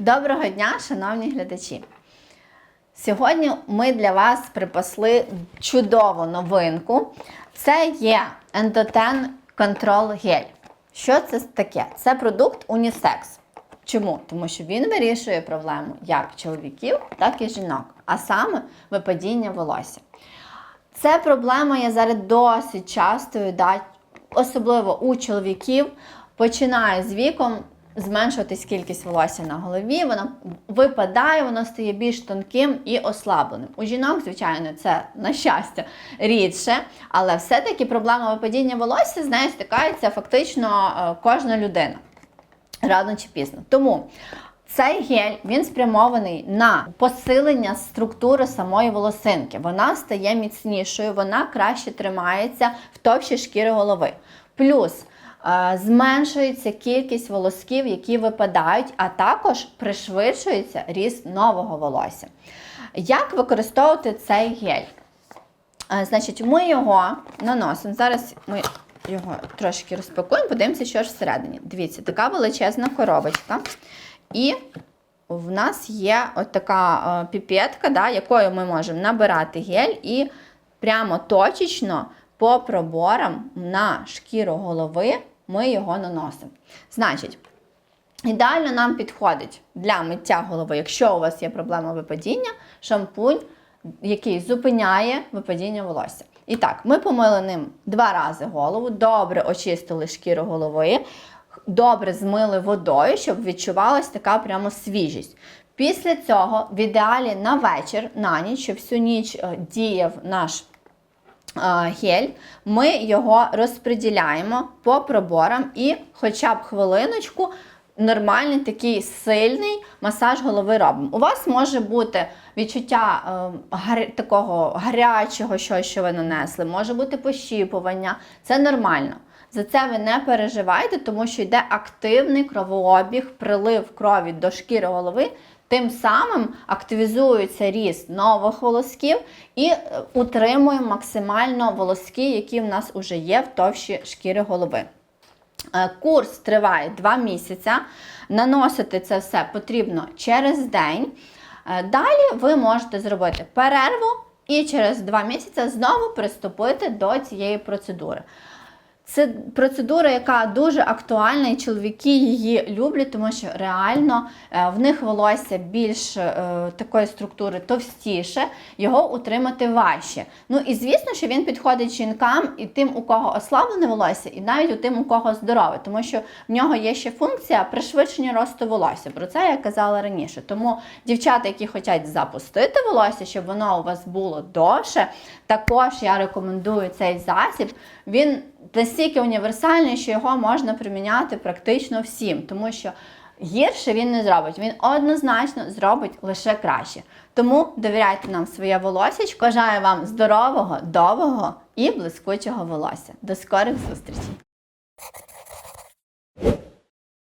Доброго дня, шановні глядачі! Сьогодні ми для вас припасли чудову новинку. Це є Endoten Control Gel. Що це таке? Це продукт унісекс. Чому? Тому що він вирішує проблему як чоловіків, так і жінок, а саме випадіння волосся. Це проблема є зараз досить частою, особливо у чоловіків. Починає з віком зменшуватись кількість волосся на голові, воно випадає, воно стає більш тонким і ослабленим. У жінок, звичайно, це на щастя рідше, але все-таки проблема випадіння волосся з нею стикається фактично е, кожна людина рано чи пізно. Тому цей гель він спрямований на посилення структури самої волосинки. Вона стає міцнішою, вона краще тримається в товщі шкіри голови. Плюс зменшується кількість волосків, які випадають, а також пришвидшується ріст нового волосся. Як використовувати цей гель? Е, Значить, ми його наносимо. Зараз ми його трошки розпакуємо, подивимося, що ж всередині. Дивіться, така величезна коробочка. І в нас є така е, піпетка, да, якою ми можемо набирати гель і прямо точечно по проборам на шкіру голови ми його наносимо. Значить, Ідеально нам підходить для миття голови, якщо у вас є проблема випадіння, шампунь, який зупиняє випадіння волосся. І так, ми помили ним два рази голову, добре очистили шкіру голови, добре змили водою, щоб відчувалась така прямо свіжість. Після цього, в ідеалі на вечір, на ніч, щоб всю ніч е, діяв наш гель, ми його розподіляємо по проборам і хоча б хвилиночку нормальний такий сильний масаж голови робимо. У вас може бути відчуття е, гар- такого гарячого, щось, що ви нанесли, може бути пощіпування. Це нормально. За це ви не переживайте, тому що йде активний кровообіг, прилив крові до шкіри голови. Тим самим активізується ріст нових волосків і е, утримує максимально волоски, які в нас вже є в товщі шкіри голови. Е, Курс триває 2 місяці. Наносити це все потрібно через день. Е, Далі ви можете зробити перерву і через 2 місяці знову приступити до цієї процедури. Це процедура, яка дуже актуальна, і чоловіки її люблять, тому що реально е, в них волосся більш е, такої структури товстіше, його утримати важче. Ну і звісно, що він підходить жінкам і тим, у кого ослаблене волосся, і навіть у тим, у кого здорове, тому що в нього є ще функція пришвидшення росту волосся. Про це я казала раніше. Тому дівчата, які хочуть запустити волосся, щоб воно у вас було довше, також я рекомендую цей засіб. Він настільки універсальний, що його можна приміняти практично всім, тому що гірше він не зробить. Він однозначно зробить лише краще. Тому довіряйте нам своє волосічко. Бажаю вам здорового, довгого і блискучого волосся. До скорих зустрічей!